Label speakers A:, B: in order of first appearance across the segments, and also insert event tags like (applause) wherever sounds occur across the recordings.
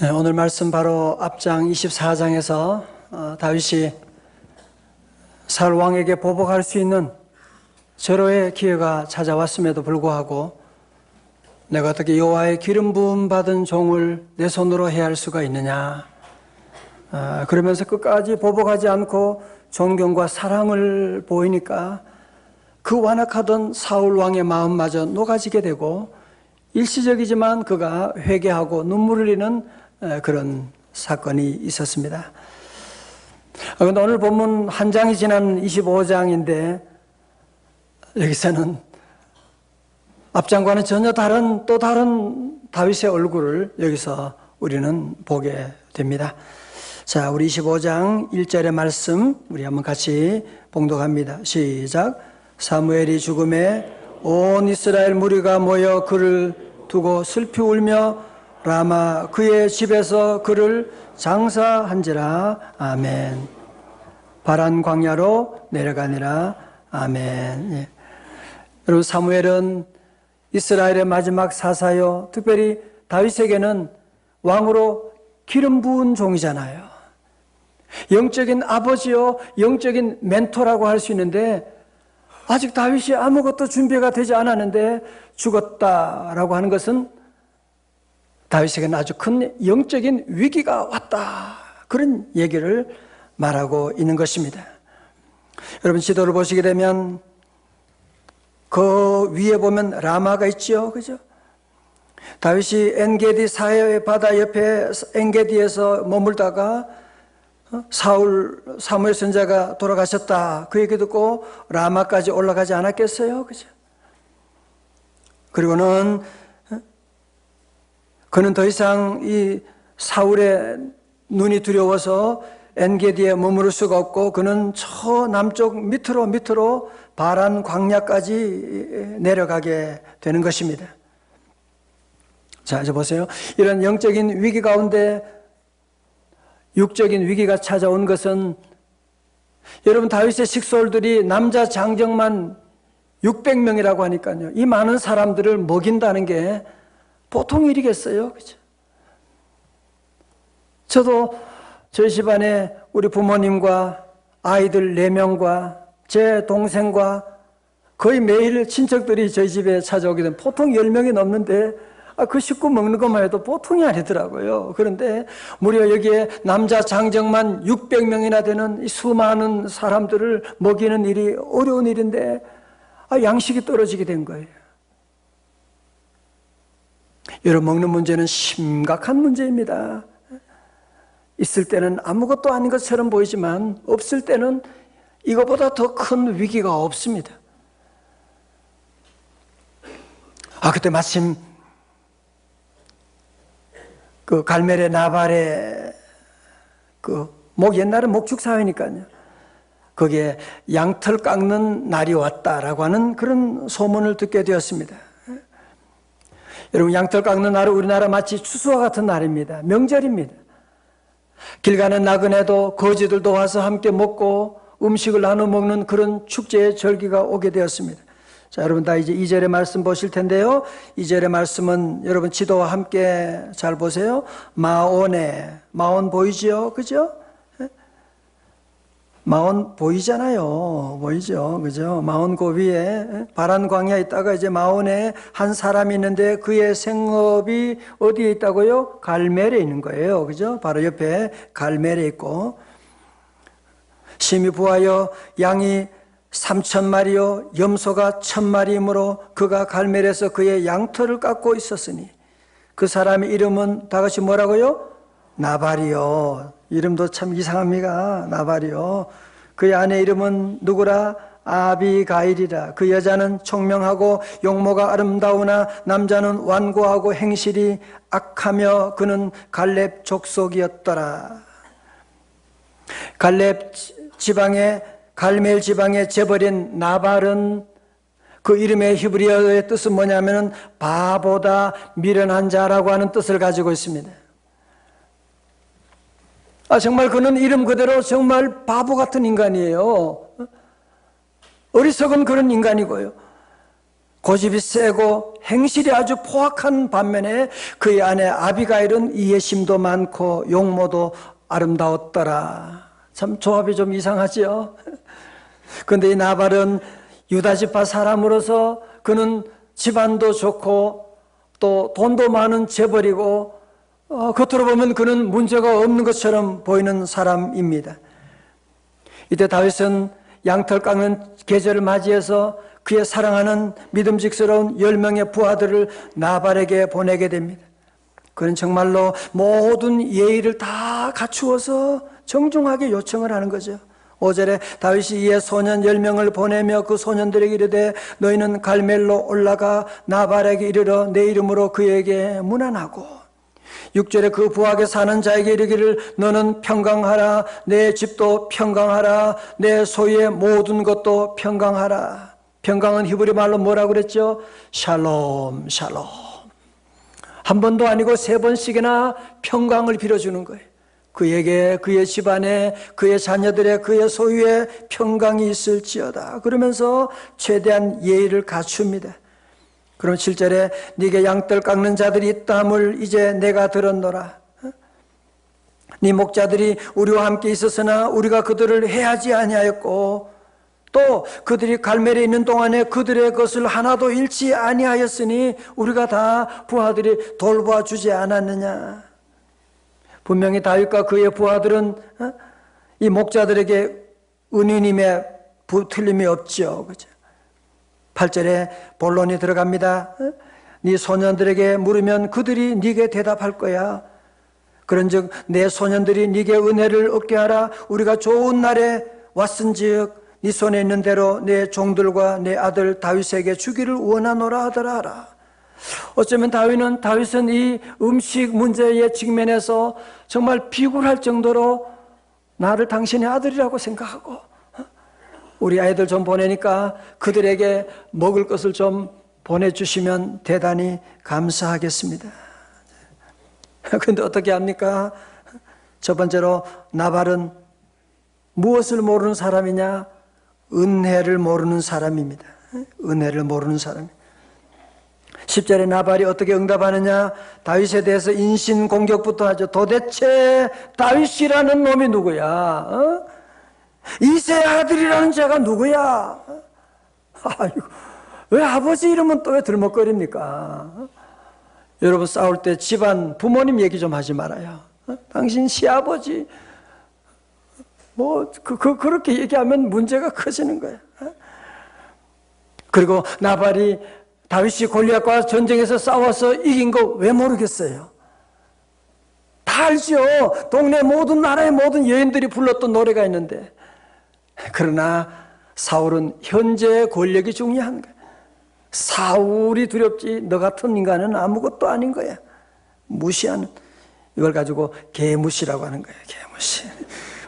A: 네, 오늘 말씀 바로 앞장 24장에서 어, 다윗이 살 왕에게 보복할 수 있는 절호의 기회가 찾아왔음에도 불구하고 내가 어떻게 여호와의 기름 부음 받은 종을 내 손으로 해할 수가 있느냐? 어, 그러면서 끝까지 보복하지 않고 존경과 사랑을 보이니까 그 완악하던 사울 왕의 마음마저 녹아지게 되고 일시적이지만 그가 회개하고 눈물을 흘리는 그런 사건이 있었습니다. 그런데 오늘 본문 한 장이 지난 25장인데 여기서는 앞장과는 전혀 다른 또 다른 다윗의 얼굴을 여기서 우리는 보게 됩니다. 자, 우리 25장 1절의 말씀 우리 한번 같이 봉독합니다. 시작. 사무엘이 죽음에 온 이스라엘 무리가 모여 그를 두고 슬피 울며 라마 그의 집에서 그를 장사한지라 아멘. 바란 광야로 내려가니라 아멘. 예. 여러분 사무엘은 이스라엘의 마지막 사사요. 특별히 다윗에게는 왕으로 기름 부은 종이잖아요. 영적인 아버지요, 영적인 멘토라고 할 수 있는데 아직 다윗이 아무것도 준비가 되지 않았는데 죽었다라고 하는 것은 다윗에게는 아주 큰 영적인 위기가 왔다. 그런 얘기를 말하고 있는 것입니다. 여러분 지도를 보시게 되면 그 위에 보면 라마가 있죠. 그죠? 다윗이 엔게디 사해 바다 옆에 엔게디에서 머물다가 어? 사울 사무엘 선자가 돌아가셨다. 그 얘기 듣고 라마까지 올라가지 않았겠어요? 그죠? 그리고는 어? 그는 더 이상 이 사울의 눈이 두려워서 엔게디에 머무를 수가 없고 그는 저 남쪽 밑으로 밑으로 바란 광야까지 내려가게 되는 것입니다. 자, 이제 보세요. 이런 영적인 위기 가운데 육적인 위기가 찾아온 것은 여러분 다윗의 식솔들이 남자 장정만 600명이라고 하니까요. 이 많은 사람들을 먹인다는 게 보통 일이겠어요. 그죠? 저도 저희 집안에 우리 부모님과 아이들 4명과 제 동생과 거의 매일 친척들이 저희 집에 찾아오게 되면 보통 10명이 넘는데 아, 그 식구 먹는 것만 해도 보통이 아니더라고요. 그런데 무려 여기에 남자 장정만 600명이나 되는 수많은 사람들을 먹이는 일이 어려운 일인데 아, 양식이 떨어지게 된 거예요. 여러분 먹는 문제는 심각한 문제입니다. 있을 때는 아무것도 아닌 것처럼 보이지만 없을 때는 이것보다 더 큰 위기가 없습니다. 아, 그때 마침 그 갈멜의 나발의 그 목 옛날은 목축 사회니까요. 거기에 양털 깎는 날이 왔다라고 하는 그런 소문을 듣게 되었습니다. 여러분 양털 깎는 날은 우리나라 마치 추수와 같은 날입니다. 명절입니다. 길 가는 나그네도 거지들도 와서 함께 먹고 음식을 나눠 먹는 그런 축제의 절기가 오게 되었습니다. 자, 여러분 다 이제 2절의 말씀 보실 텐데요. 2절의 말씀은 여러분 지도와 함께 잘 보세요. 마온에, 마온 보이지요? 그죠? 예? 마온 보이잖아요. 보이죠? 그죠? 마온 고비에 예? 바란 광야 있다가 이제 마온에 한 사람이 있는데 그의 생업이 어디에 있다고요? 갈멜에 있는 거예요. 그죠? 바로 옆에 갈멜에 있고 심히 부하여 양이 삼천 마리요 염소가 천 마리이므로 그가 갈멜에서 그의 양털을 깎고 있었으니 그 사람의 이름은 다 같이 뭐라고요? 나발이요 이름도 참 이상합니다 나발이요 그의 아내 이름은 누구라? 아비가일이라 그 여자는 총명하고 용모가 아름다우나 남자는 완고하고 행실이 악하며 그는 갈렙 족속이었더라 갈렙 지방의 갈멜 지방에 재버린 나발은 그 이름의 히브리어의 뜻은 뭐냐면은 바보다 미련한 자라고 하는 뜻을 가지고 있습니다. 아, 정말 그는 이름 그대로 정말 바보 같은 인간이에요. 어리석은 그런 인간이고요. 고집이 세고 행실이 아주 포악한 반면에 그의 아내 아비가일은 이해심도 많고 용모도 아름다웠더라. 참 조합이 좀 이상하지요. 그런데 이 나발은 유다 지파 사람으로서 그는 집안도 좋고 또 돈도 많은 재벌이고 어, 겉으로 보면 그는 문제가 없는 것처럼 보이는 사람입니다. 이때 다윗은 양털 깎는 계절을 맞이해서 그의 사랑하는 믿음직스러운 열 명의 부하들을 나발에게 보내게 됩니다. 그는 정말로 모든 예의를 다 갖추어서 정중하게 요청을 하는 거죠. 5절에 다윗이 이에 소년 10명을 보내며 그 소년들에게 이르되 너희는 갈멜로 올라가 나발에게 이르러 내 이름으로 그에게 문안하고 6절에 그 부하게 사는 자에게 이르기를 너는 평강하라 내 집도 평강하라 내 소유의 모든 것도 평강하라. 평강은 히브리 말로 뭐라고 그랬죠? 샬롬 샬롬. 한 번도 아니고 세 번씩이나 평강을 빌어주는 거예요. 그에게 그의 집안에 그의 자녀들의 그의 소유에 평강이 있을지어다. 그러면서 최대한 예의를 갖춥니다 그럼 7절에 네게 양털 깎는 자들이 있다함을 이제 내가 들었노라 네 목자들이 우리와 함께 있었으나 우리가 그들을 해하지 아니하였고 또 그들이 갈멜에 있는 동안에 그들의 것을 하나도 잃지 아니하였으니 우리가 다 부하들이 돌보아 주지 않았느냐 분명히 다윗과 그의 부하들은 어? 이 목자들에게 은인임에 틀림이 없죠. 그죠? 8절에 본론이 들어갑니다. 어? 네 소년들에게 물으면 그들이 네게 대답할 거야. 그런즉 내 소년들이 네게 은혜를 얻게 하라. 우리가 좋은 날에 왔은즉 네 손에 있는 대로 내 종들과 내 아들 다윗에게 주기를 원하노라 하더라. 어쩌면 다윗은 다윗은 이 음식 문제에 직면해서 정말 비굴할 정도로 나를 당신의 아들이라고 생각하고 우리 아이들 좀 보내니까 그들에게 먹을 것을 좀 보내주시면 대단히 감사하겠습니다. (laughs) 근데 어떻게 합니까? 첫 번째로 나발은 무엇을 모르는 사람이냐? 은혜를 모르는 사람입니다. 은혜를 모르는 사람. 10절에 나발이 어떻게 응답하느냐? 다윗에 대해서 인신 공격부터 하죠. 도대체 다윗이라는 놈이 누구야? 어? 이세 아들이라는 자가 누구야? 아이고, 왜 아버지 이름은 또 왜 들먹거립니까? 여러분 싸울 때 집안 부모님 얘기 좀 하지 말아요. 어? 당신 시아버지 뭐 그, 그, 그렇게 얘기하면 문제가 커지는 거야. 어? 그리고 나발이 다윗이 골리앗과 전쟁에서 싸워서 이긴 거 왜 모르겠어요? 다 알죠. 동네 모든 나라의 모든 여인들이 불렀던 노래가 있는데 그러나 사울은 현재의 권력이 중요한 거야. 사울이 두렵지 너 같은 인간은 아무것도 아닌 거야. 무시하는 이걸 가지고 개무시라고 하는 거야. 개무시.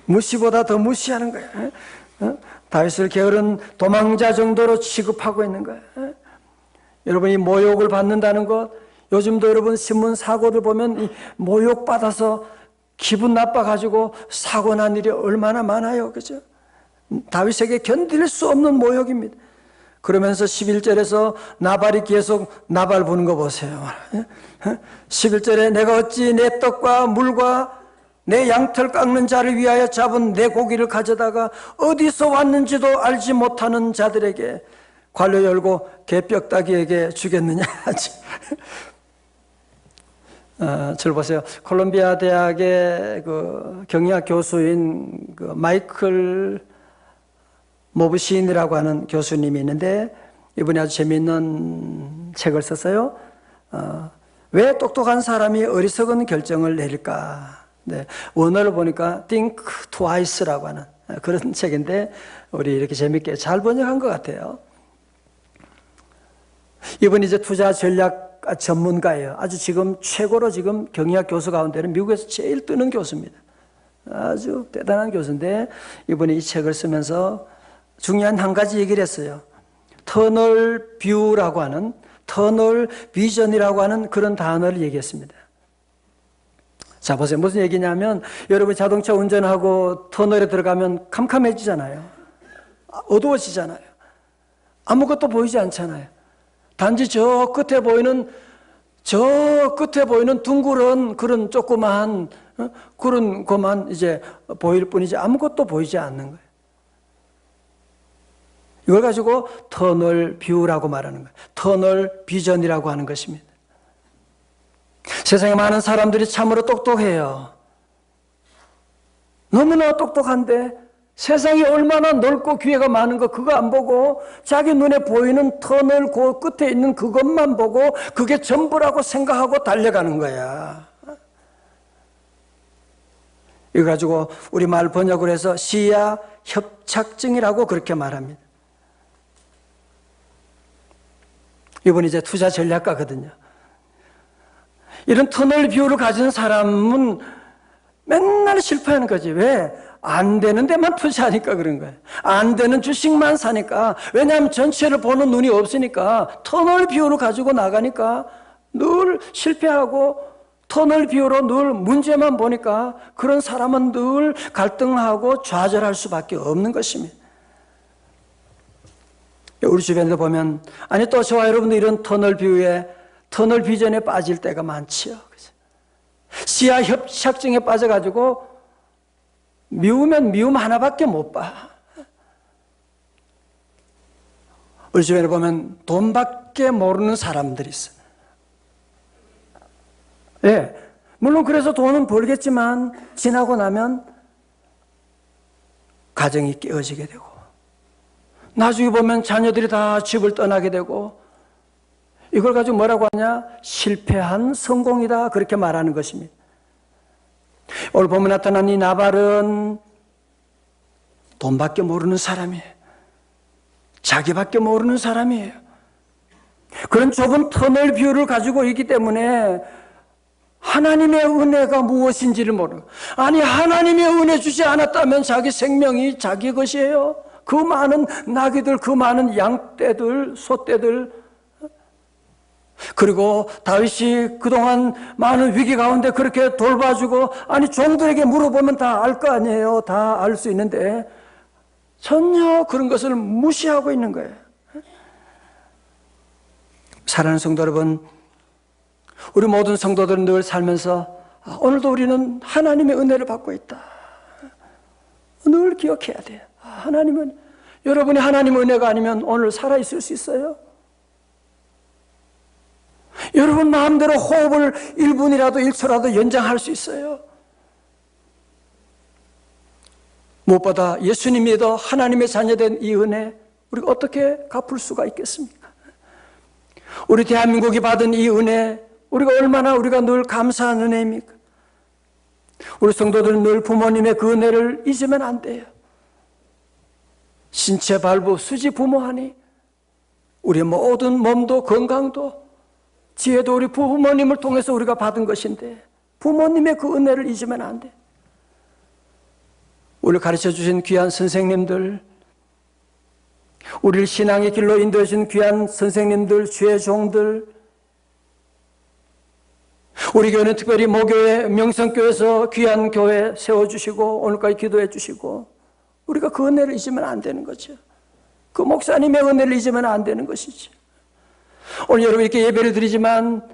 A: 무시보다 더 무시하는 거야. 어? 다윗을 게으른 도망자 정도로 취급하고 있는 거야. 어? 여러분이 모욕을 받는다는 것, 요즘도 여러분 신문 사고들 보면 이 모욕 받아서 기분 나빠 가지고 사고 난 일이 얼마나 많아요. 그죠? 다윗에게 견딜 수 없는 모욕입니다. 그러면서 11절에서 나발이 계속 나발 부는 거 보세요. 11절에 내가 어찌 내 떡과 물과 내 양털 깎는 자를 위하여 잡은 내 고기를 가져다가 어디서 왔는지도 알지 못하는 자들에게 관료 열고 개뼈따기에게 주겠느냐 하지. 어, 저 보세요. 콜롬비아 대학의 그 경리학 교수인 그 마이클 모브 시인이라고 하는 교수님이 있는데 이분이 아주 재미있는 책을 썼어요. 어, 왜 똑똑한 사람이 어리석은 결정을 내릴까? 네, 원어를 보니까 Think Twice라고 하는 그런 (laughs) 책인데 우리 이렇게 재밌게 잘 번역한 것 같아요. 이분이 이제 투자 전략 전문가예요. 아주 지금 최고로 지금 경리학 교수 가운데는 미국에서 제일 뜨는 교수입니다. 아주 대단한 교수인데 이분이 이 책을 쓰면서 중요한 한 가지 얘기를 했어요. 터널 뷰라고 하는 터널 비전이라고 하는 그런 단어를 얘기했습니다. 자, 보세요. 무슨 얘기냐면 여러분 자동차 운전하고 터널에 들어가면 캄캄해지잖아요. 어두워지잖아요. 아무것도 보이지 않잖아요. 단지 저 끝에 보이는 저 끝에 보이는 둥그런 그런 조그마한 어? 그런 것만 이제 보일 뿐이지 아무것도 보이지 않는 거예요. 이걸 가지고 터널 뷰라고 말하는 거예요. 터널 비전이라고 하는 것입니다. 세상에 많은 사람들이 참으로 똑똑해요. 너무나 똑똑한데 세상이 얼마나 넓고 기회가 많은 거 그거 안 보고 자기 눈에 보이는 터널 그 끝에 있는 그것만 보고 그게 전부라고 생각하고 달려가는 거야. 이거 가지고 우리말 번역을 해서 시야 협착증이라고 그렇게 말합니다. 이번 이제 투자 전략가거든요. 이런 터널 뷰를 가진 사람은 맨날 실패하는 거지. 왜? 안 되는 데만 투자하니까 그런 거예요. 안 되는 주식만 사니까. 왜냐하면 전체를 보는 눈이 없으니까 터널 뷰를 가지고 나가니까 늘 실패하고 터널 뷰로 늘 문제만 보니까 그런 사람은 늘 갈등하고 좌절할 수밖에 없는 것입니다. 우리 주변에도 보면 아니 또 저와 여러분도 이런 터널 뷰에 터널 비전에 빠질 때가 많지요. 시야 협착증에 빠져가지고 미우면 미움 하나밖에 못 봐. 우리 주변에 보면 돈밖에 모르는 사람들이 있어. 예. 물론 그래서 돈은 벌겠지만 지나고 나면 가정이 깨어지게 되고 나중에 보면 자녀들이 다 집을 떠나게 되고 이걸 가지고 뭐라고 하냐? 실패한 성공이다. 그렇게 말하는 것입니다. 오늘 보면 나타난 이 나발은 돈밖에 모르는 사람이에요. 자기밖에 모르는 사람이에요. 그런 좁은 터널 뷰를 가지고 있기 때문에 하나님의 은혜가 무엇인지를 모르고 아니 하나님의 은혜 주지 않았다면 자기 생명이 자기 것이에요. 그 많은 나귀들, 그 많은 양떼들, 소떼들 그리고 다윗이 그동안 많은 위기 가운데 그렇게 돌봐주고 아니 종들에게 물어보면 다 알 거 아니에요. 다 알 수 있는데 전혀 그런 것을 무시하고 있는 거예요. 사랑하는 성도 여러분, 우리 모든 성도들은 늘 살면서 아, 오늘도 우리는 하나님의 은혜를 받고 있다. 늘 기억해야 돼요. 아, 하나님은 여러분이 하나님의 은혜가 아니면 오늘 살아 있을 수 있어요? 여러분 마음대로 호흡을 1분이라도 1초라도 연장할 수 있어요. 무엇보다 예수님 믿어 하나님의 자녀된 이 은혜 우리가 어떻게 갚을 수가 있겠습니까? 우리 대한민국이 받은 이 은혜 우리가 얼마나 우리가 늘 감사한 은혜입니까? 우리 성도들은 늘 부모님의 그 은혜를 잊으면 안 돼요. 신체 발부 수지 부모하니 우리 모든 몸도 건강도 지혜도 우리 부모님을 통해서 우리가 받은 것인데 부모님의 그 은혜를 잊으면 안 돼. 우리를 가르쳐 주신 귀한 선생님들, 우리를 신앙의 길로 인도해 주신 귀한 선생님들, 주의 종들, 우리 교회는 특별히 모교회, 명성교회에서 귀한 교회 세워주시고 오늘까지 기도해 주시고 우리가 그 은혜를 잊으면 안 되는 거죠. 그 목사님의 은혜를 잊으면 안 되는 것이죠. 오늘 여러분 이렇게 예배를 드리지만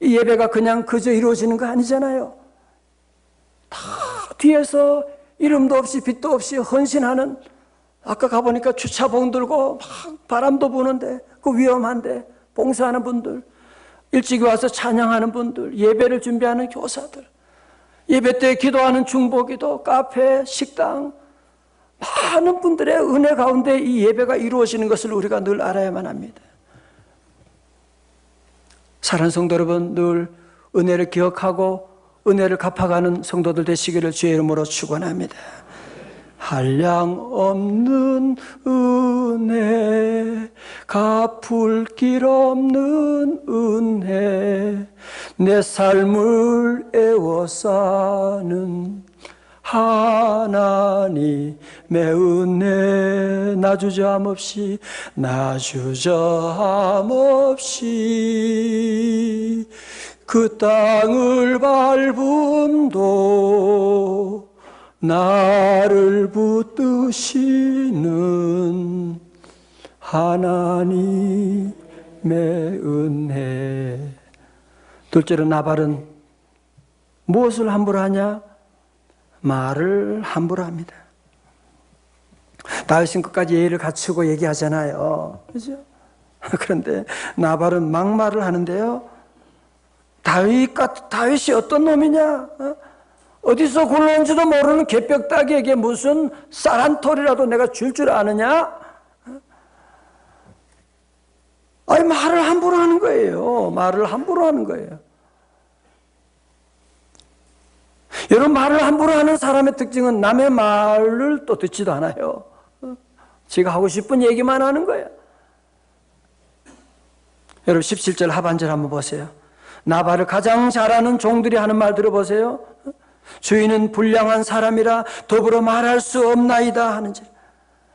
A: 이 예배가 그냥 그저 이루어지는 거 아니잖아요. 다 뒤에서 이름도 없이 빛도 없이 헌신하는 아까 가보니까 주차봉 들고 막 바람도 부는데 그 위험한데 봉사하는 분들 일찍 와서 찬양하는 분들 예배를 준비하는 교사들 예배 때 기도하는 중보기도 카페 식당 많은 분들의 은혜 가운데 이 예배가 이루어지는 것을 우리가 늘 알아야만 합니다. 사랑하는 성도 여러분, 늘 은혜를 기억하고 은혜를 갚아가는 성도들 되시기를 주의 이름으로 축원합니다. 한량 없는 은혜, 갚을 길 없는 은혜, 내 삶을 애워 사는 하나님의 은혜 나주저함 없이 나주저함 없이 그 땅을 밟음도 나를 붙드시는 하나님의 은혜. 둘째로 나발은 무엇을 함부로 하냐? 말을 함부로 합니다. 다윗은 끝까지 예의를 갖추고 얘기하잖아요. 그죠? (laughs) 그런데 나발은 막말을 하는데요. 다윗 같 다윗이 어떤 놈이냐? 어? 어디서 굴러온지도 모르는 개벽다기에게 무슨 쌀 한 톨이라도 내가 줄줄 아느냐? 아니 말을 함부로 하는 거예요. 말을 함부로 하는 거예요. 여러분 말을 함부로 하는 사람의 특징은 남의 말을 또 듣지도 않아요. 지가 하고 싶은 얘기만 하는 거예요. 여러분 17절 하반절 한번 보세요. 나발을 가장 잘하는 종들이 하는 말 들어보세요. 주인은 불량한 사람이라 더불어 말할 수 없나이다 하는지.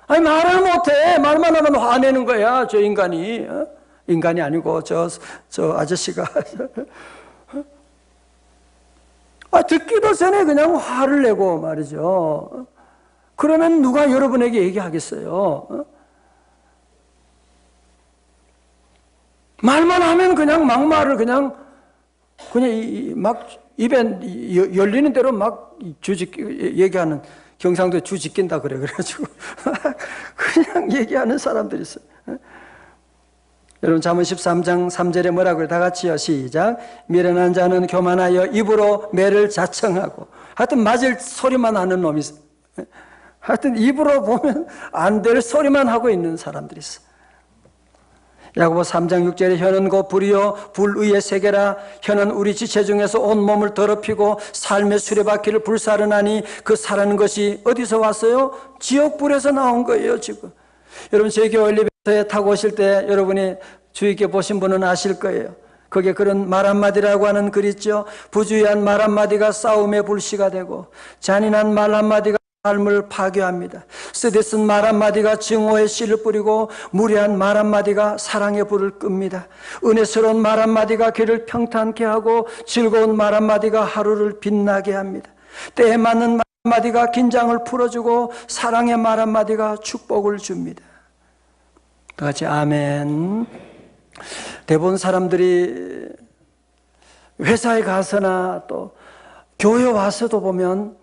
A: 아니 말을 못해. 말만 하면 화내는 거야. 저 인간이. 어? 인간이 아니고 저, 저 아저씨가. (laughs) 아, 듣기도 전에 그냥 화를 내고 말이죠. 그러면 누가 여러분에게 얘기하겠어요? 어? 말만 하면 그냥 막말을 그냥 그냥 막 입에 열리는 대로 막 주짓 얘기하는 경상도에 주짓긴다 그래 그래가지고 (laughs) 그냥 얘기하는 사람들이 있어요. 여러분 잠언 13장 3절에 뭐라고? 다 같이요. 시작. 미련한 자는 교만하여 입으로 매를 자청하고 하여튼 맞을 소리만 하는 놈이. 하여튼 입으로 보면 안 될 소리만 하고 있는 사람들이 있어. 야고보 3장 6절에 혀는 곧 불이요 불의의 세계라 혀는 우리 지체 중에서 온 몸을 더럽히고 삶의 수레바퀴를 불사르나니 그 사라는 것이 어디서 왔어요? 지옥불에서 나온 거예요 지금 여러분 제교 엘리베이터 에 타고 오실 때 여러분이 주의 있게 보신 분은 아실 거예요 그게 그런 말 한마디라고 하는 글 있죠 부주의한 말 한마디가 싸움의 불씨가 되고 잔인한 말 한마디가 삶을 파괴합니다. 쓰디쓴 말 한마디가 증오의 씨를 뿌리고 무례한 말 한마디가 사랑의 불을 끕니다. 은혜스러운 말 한마디가 길을 평탄케 하고 즐거운 말 한마디가 하루를 빛나게 합니다. 때에 맞는 말 한마디가 긴장을 풀어주고 사랑의 말 한마디가 축복을 줍니다. 다 같이 아멘. 대부분 사람들이 회사에 가서나 또 교회 와서도 보면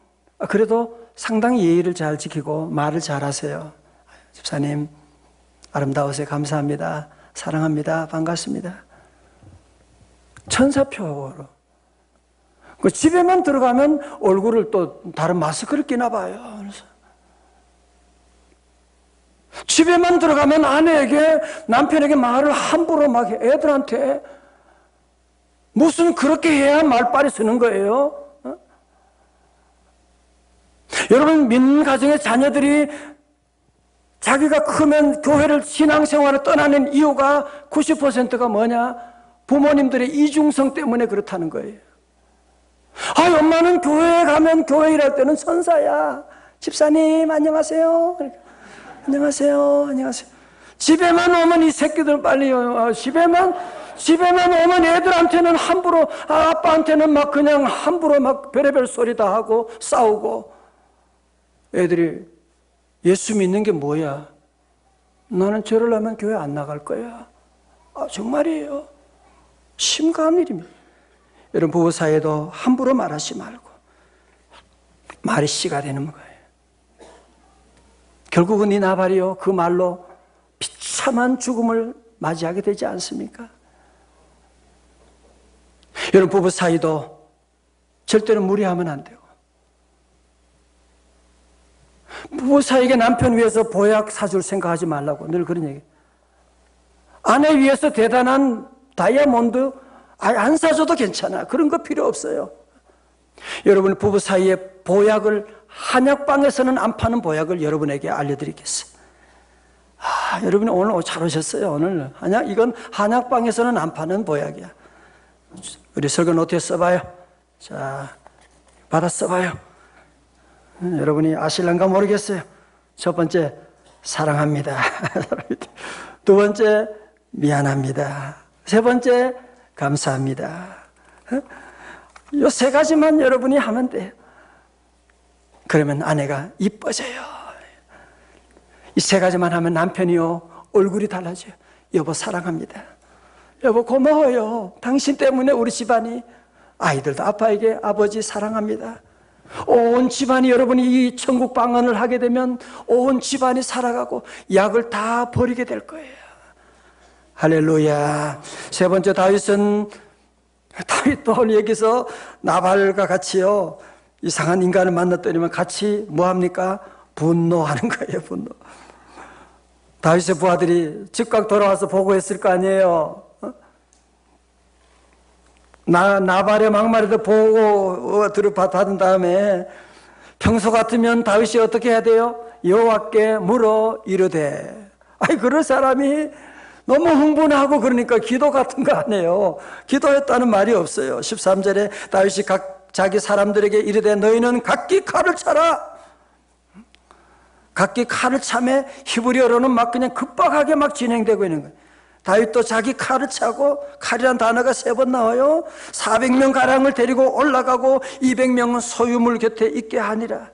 A: 그래도 상당히 예의를 잘 지키고 말을 잘 하세요. 집사님, 아름다우세요. 감사합니다. 사랑합니다. 반갑습니다. 천사표로. 그 집에만 들어가면 얼굴을 또 다른 마스크를 끼나 봐요. 그래서 집에만 들어가면 아내에게 남편에게 말을 함부로 막 애들한테 무슨 그렇게 해야 말빨이 쓰는 거예요? 여러분 믿는 가정의 자녀들이 자기가 크면 교회를 신앙생활을 떠나는 이유가 90%가 뭐냐? 부모님들의 이중성 때문에 그렇다는 거예요. 아, 엄마는 교회에 가면 교회 일할 때는 선사야. 집사님, 안녕하세요. 안녕하세요. 안녕하세요. 집에만 오면 이 새끼들 빨리, 어, 집에만, 집에만 오면 애들한테는 함부로, 아, 아빠한테는 막 그냥 함부로 막 별의별 소리 다 하고 싸우고. 애들이 예수 믿는 게 뭐야? 나는 저를 하면 교회 안 나갈 거야. 아, 정말이에요. 심각한 일입니다. 여러분, 부부 사이에도 함부로 말하지 말고, 말이 씨가 되는 거예요. 결국은 이 나발이요, 그 말로 비참한 죽음을 맞이하게 되지 않습니까? 여러분, 부부 사이도 절대로 무리하면 안 돼요. 부부 사이에 남편 위해서 보약 사줄 생각하지 말라고 늘 그런 얘기. 아내 위해서 대단한 다이아몬드 안 사줘도 괜찮아. 그런 거 필요 없어요. 여러분 부부 사이에 보약을 한약방에서는 안 파는 보약을 여러분에게 알려드리겠어요. 아, 여러분이 오늘 잘 오셨어요. 오늘 한약 이건 한약방에서는 안 파는 보약이야. 우리 설교 노트에 써봐요. 자, 받아 써봐요. 여러분이 아실란가 모르겠어요. 첫 번째, 사랑합니다. (laughs) 두 번째, 미안합니다. 세 번째, 감사합니다. 이세 가지만 여러분이 하면 돼요. 그러면 아내가 이뻐져요. 이 세 가지만 하면 남편이요, 얼굴이 달라져요. 여보, 사랑합니다. 여보 고마워요. 당신 때문에 우리 집안이 아이들도 아빠에게 아버지 사랑합니다. 온 집안이 여러분이 이 천국 방언을 하게 되면 온 집안이 살아가고 약을 다 버리게 될 거예요. 할렐루야. 세 번째 다윗은 다윗도 오늘 여기서 나발과 같이요 이상한 인간을 만났더니만 같이 뭐 합니까? 분노하는 거예요. 분노. 다윗의 부하들이 즉각 돌아와서 보고했을 거 아니에요. 어? 나 나발의 막말에도 보고 어, 들어 받은 다음에 평소 같으면 다윗이 어떻게 해야 돼요? 여호와께 물어 이르되. 아이 그럴 사람이 너무 흥분하고 그러니까 기도 같은 거 아니에요. 기도했다는 말이 없어요. 13절에 다윗이 각 자기 사람들에게 이르되 너희는 각기 칼을 차라. 각기 칼을 참에 히브리어로는 막 그냥 급박하게 막 진행되고 있는 거예요. 다윗도 자기 칼을 차고 칼이란 단어가 세 번 나와요. 400명 가량을 데리고 올라가고 200명은 소유물 곁에 있게 하니라.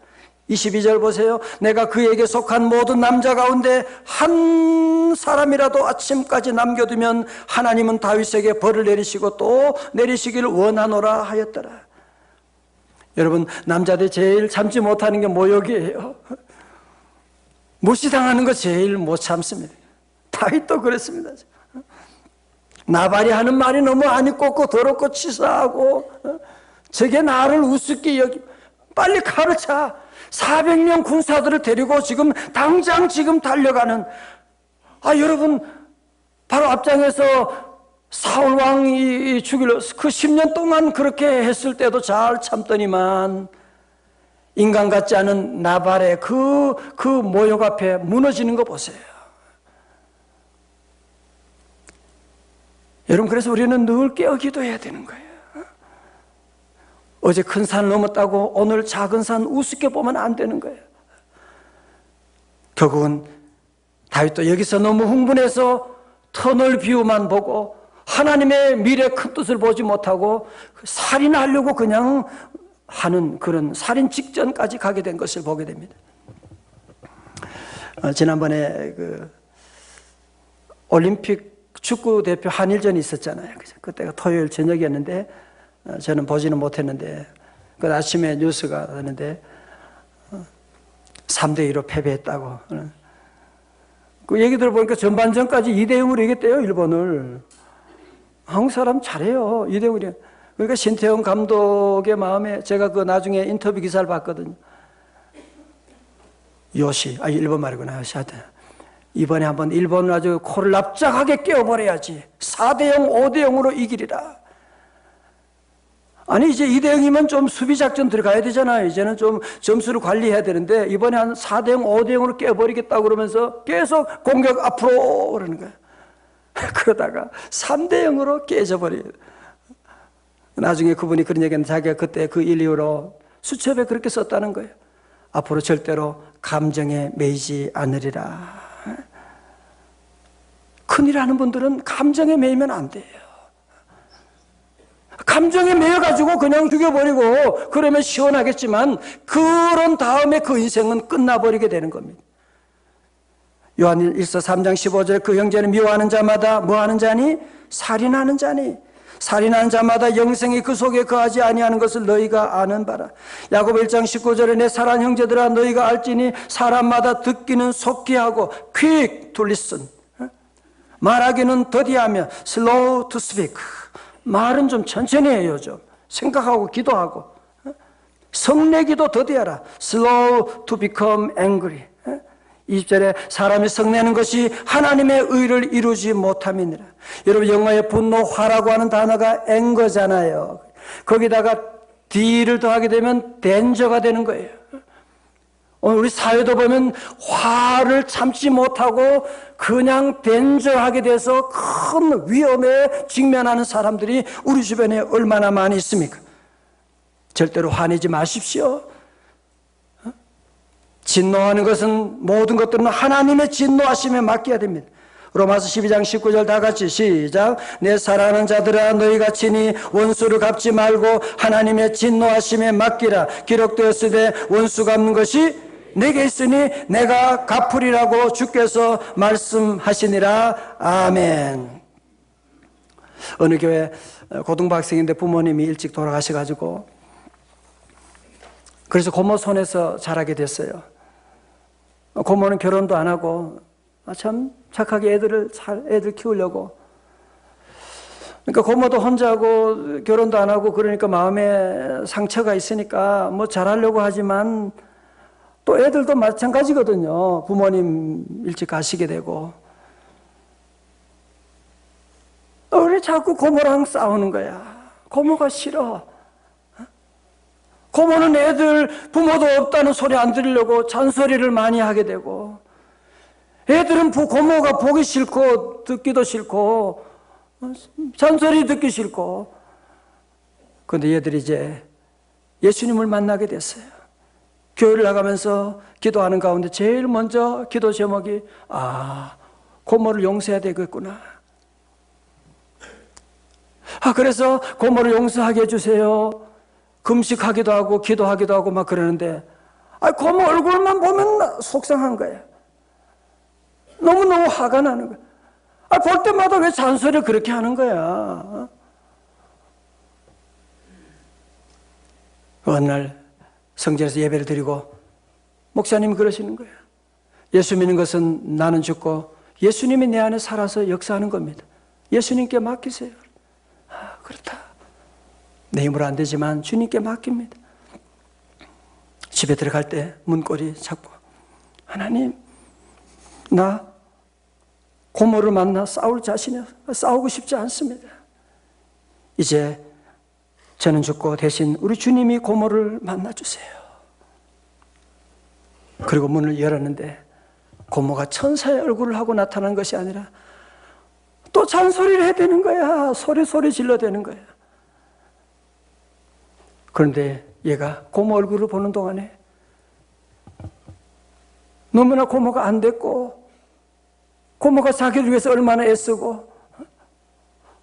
A: 22절 보세요. 내가 그에게 속한 모든 남자 가운데 한 사람이라도 아침까지 남겨두면 하나님은 다윗에게 벌을 내리시고 또 내리시기를 원하노라 하였더라. 여러분 남자들이 제일 참지 못하는 게 모욕이에요. 무시당하는 거 제일 못 참습니다. 다윗도 그랬습니다. 나발이 하는 말이 너무 꽂고 더럽고 치사하고 저게 나를 우습게 여기 빨리 칼을 차 400명 군사들을 데리고 지금 당장 지금 달려가는 아 여러분 바로 앞장에서 사울 왕이 죽일 그 10년 동안 그렇게 했을 때도 잘 참더니만 인간 같지 않은 나발의 그, 그 모욕 앞에 무너지는 거 보세요. 여러분, 그래서 우리는 늘 깨어 기도해야 되는 거예요. 어제 큰 산 넘었다고 오늘 작은 산 우습게 보면 안 되는 거예요. 결국은 다윗도 여기서 너무 흥분해서 터널 뷰만 보고 하나님의 미래 큰 뜻을 보지 못하고 살인하려고 그냥 하는 그런 살인 직전까지 가게 된 것을 보게 됩니다. 어, 지난번에 그 올림픽 축구 대표 한일전이 있었잖아요. 그때가 토요일 저녁이었는데 어, 저는 보지는 못했는데 그 아침에 뉴스가 나는데 3대 2로 패배했다고. 어. 그 얘기 들어보니까 전반전까지 2대 0으로 이겼대요, 일본을. 한국 사람 잘해요, 2대 0으로. 그러니까 신태용 감독의 마음에 제가 그 나중에 인터뷰 기사를 봤거든요. 요시, 아, 일본 말이구나, 요시한테. 이번에 한번 일본을 아주 코를 납작하게 깨워버려야지. 4대0, 5대0으로 이기리라. 아니, 이제 2대0이면 좀 수비작전 들어가야 되잖아요. 이제는 좀 점수를 관리해야 되는데, 이번에 한 4대0, 5대0으로 깨버리겠다고 그러면서 계속 공격 앞으로 그러는 거예요. (laughs) 그러다가 3대 0으로 깨져버려요. 나중에 그분이 그런 얘기는 자기가 그때 그 일 이후로 수첩에 그렇게 썼다는 거예요. 앞으로 절대로 감정에 매이지 않으리라. 큰일 하는 분들은 감정에 매이면 안 돼요. 감정에 매여가지고 그냥 죽여버리고 그러면 시원하겠지만 그런 다음에 그 인생은 끝나버리게 되는 겁니다. 요한 1서 3장 15절 그 형제는 미워하는 자마다 뭐하는 자니? 살인하는 자니 살인한 자마다 영생이 그 속에 거하지 아니하는 것을 너희가 아는 바라. 야곱 1장 19절에 내 사랑 형제들아 너희가 알지니 사람마다 듣기는 속히 하고 quick to listen. 말하기는 더디하며 slow to speak. 말은 좀 천천히 해요 좀. 생각하고 기도하고. 성내기도 더디하라. slow to become angry. 20절에 사람이 성내는 것이 하나님의 의를 이루지 못함이니라. 여러분 영어의 분노, 화라고 하는 단어가 앵거잖아요. 거기다가 D를 더하게 되면 댄저가 되는 거예요. 오늘 우리 사회도 보면 화를 참지 못하고 그냥 댄저하게 돼서 큰 위험에 직면하는 사람들이 우리 주변에 얼마나 많이 있습니까? 절대로 화내지 마십시오. 진노하는 것은 모든 것들은 하나님의 진노하심에 맡겨야 됩니다. 로마서 12장 19절 다 같이 시작. 내 사랑하는 자들아 너희가 친히 원수를 갚지 말고 하나님의 진노하심에 맡기라. 기록되었으되 원수 갚는 것이 내게 있으니 내가 갚으리라고 주께서 말씀하시니라. 아멘. 어느 교회 고등학생인데 부모님이 일찍 돌아가셔가지고 그래서 고모 손에서 자라게 됐어요. 고모는 결혼도 안 하고 아, 참 착하게 애들을 잘 애들 키우려고 그러니까 고모도 혼자고 결혼도 안 하고 그러니까 마음에 상처가 있으니까 뭐 잘하려고 하지만 또 애들도 마찬가지거든요. 부모님 일찍 가시게 되고 우리 자꾸 고모랑 싸우는 거야. 고모가 싫어. 고모는 애들 부모도 없다는 소리 안 들으려고 잔소리를 많이 하게 되고 애들은 부- 고모가 보기 싫고 듣기도 싫고 잔소리 듣기 싫고 근데 얘들이 이제 예수님을 만나게 됐어요. 교회를 나가면서 기도하는 가운데 제일 먼저 기도 제목이 아 고모를 용서해야 되겠구나. 아 그래서 고모를 용서하게 해주세요. 금식하기도 하고 기도하기도 하고 막 그러는데 아 고모 얼굴만 보면 나- 속상한 거예요. 너무너무 화가 나는 거야. 아, 볼 때마다 왜 잔소리를 그렇게 하는 거야? 어느 날 성전에서 예배를 드리고 목사님이 그러시는 거예요. 예수 믿는 것은 나는 죽고 예수님이 내 안에 살아서 역사하는 겁니다. 예수님께 맡기세요. 아, 그렇다. 내 힘으로 안 되지만 주님께 맡깁니다. 집에 들어갈 때 문고리 잡고 하나님 나 고모를 만나 싸울 자신이 싸우고 싶지 않습니다. 이제 저는 죽고 대신 우리 주님이 고모를 만나 주세요. 그리고 문을 열었는데 고모가 천사의 얼굴을 하고 나타난 것이 아니라 또 잔소리를 해야 되는 거야. 소리 소리 질러 대는 거야. 그런데 얘가 고모 얼굴을 보는 동안에 너무나 고모가 안 됐고 고모가 자기를 위해서 얼마나 애쓰고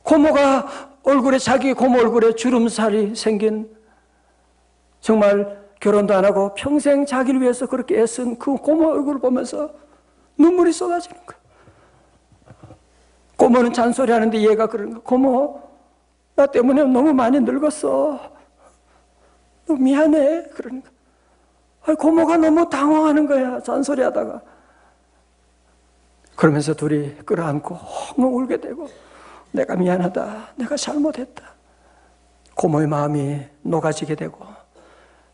A: 고모가 얼굴에 자기 고모 얼굴에 주름살이 생긴 정말 결혼도 안 하고 평생 자기를 위해서 그렇게 애쓴 그 고모 얼굴을 보면서 눈물이 쏟아지는 거야. 고모는 잔소리 하는데 얘가 그러는 거야. 고모, 나 때문에 너무 많이 늙었어. 너무 미안해. 거야. 아니, 고모가 너무 당황하는 거야. 잔소리 하다가. 그러면서 둘이 끌어안고 엉엉 울게 되고 내가 미안하다. 내가 잘못했다. 고모의 마음이 녹아지게 되고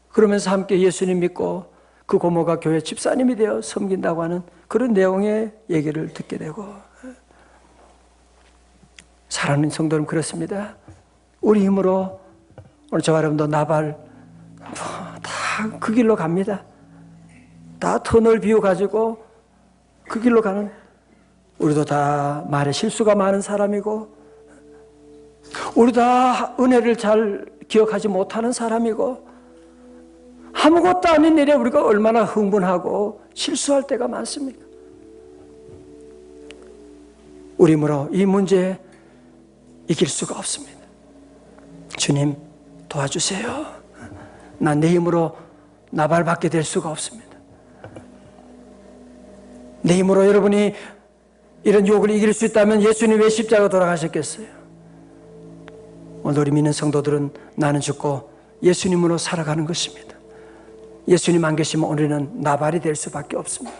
A: 그러면서 함께 예수님 믿고 그 고모가 교회 집사님이 되어 섬긴다고 하는 그런 내용의 얘기를 듣게 되고 사랑하는 성도는 그렇습니다. 우리 힘으로 오늘 저와 여러분도 나발 다 그 길로 갑니다. 다 터널 비워가지고 그 길로 가는 우리도 다 말에 실수가 많은 사람이고 우리 다 은혜를 잘 기억하지 못하는 사람이고 아무것도 아닌 일에 우리가 얼마나 흥분하고 실수할 때가 많습니까? 우리 힘으로 이 문제 이길 수가 없습니다. 주님 도와주세요. 난내 힘으로 나발받게 될 수가 없습니다. 내 힘으로 여러분이 이런 유혹을 이길 수 있다면 예수님 왜 십자가 돌아가셨겠어요? 오늘 우리 믿는 성도들은 나는 죽고 예수님으로 살아가는 것입니다. 예수님 안 계시면 우리는 나발이 될 수밖에 없습니다.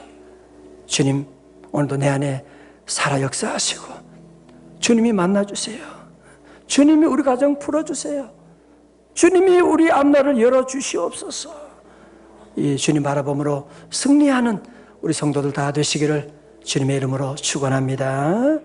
A: 주님, 오늘도 내 안에 살아 역사하시고, 주님이 만나주세요. 주님이 우리 가정 풀어주세요. 주님이 우리 앞날을 열어주시옵소서. 이 주님 바라봄으로 승리하는 우리 성도들 다 되시기를 주님의 이름으로 축원합니다.